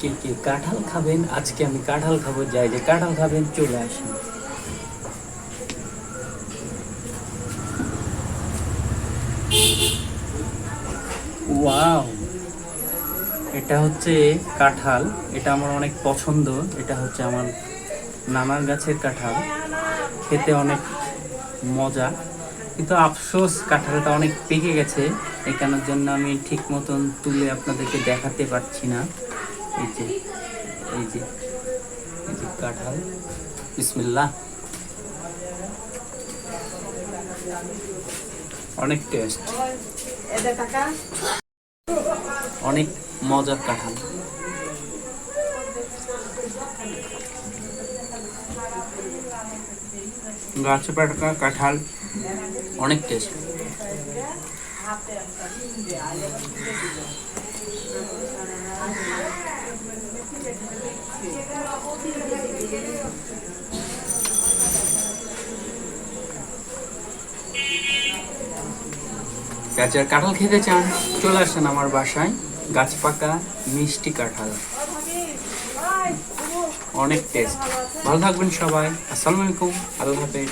কে কে কাঁঠাল খাবেন? আজকে আমি কাঁঠাল খাব, যাই যে কাঁঠাল খাবেন, চলে আসেন। এটা হচ্ছে কাঁঠাল, এটা আমার অনেক পছন্দ। এটা হচ্ছে আমার নানার গাছের কাঁঠাল। খেতে অনেক মজা। কিন্তু আফসোস, কাঁঠালটা অনেক পেকে গেছে। কারণের জন্য আমি ঠিক মতন তুলে আপনাদেরকে দেখাতে পারছি না। এই যে এই যে কাঁঠাল। বিসমিল্লাহ। অনেক টেস্ট অনেক মজার কাঁঠাল। গাছে পাটা কাঁঠাল, অনেক টেস্ট গাছের কাঁঠাল খেতে চান, চলে আসেন আমার বাসায়। গাছ পাকা, মিষ্টি কাঁঠাল। অনেক টেস্ট ভালো থাকবেন সবাই। আসসালামু আলাইকুম। আল্লাহ হাফেজ।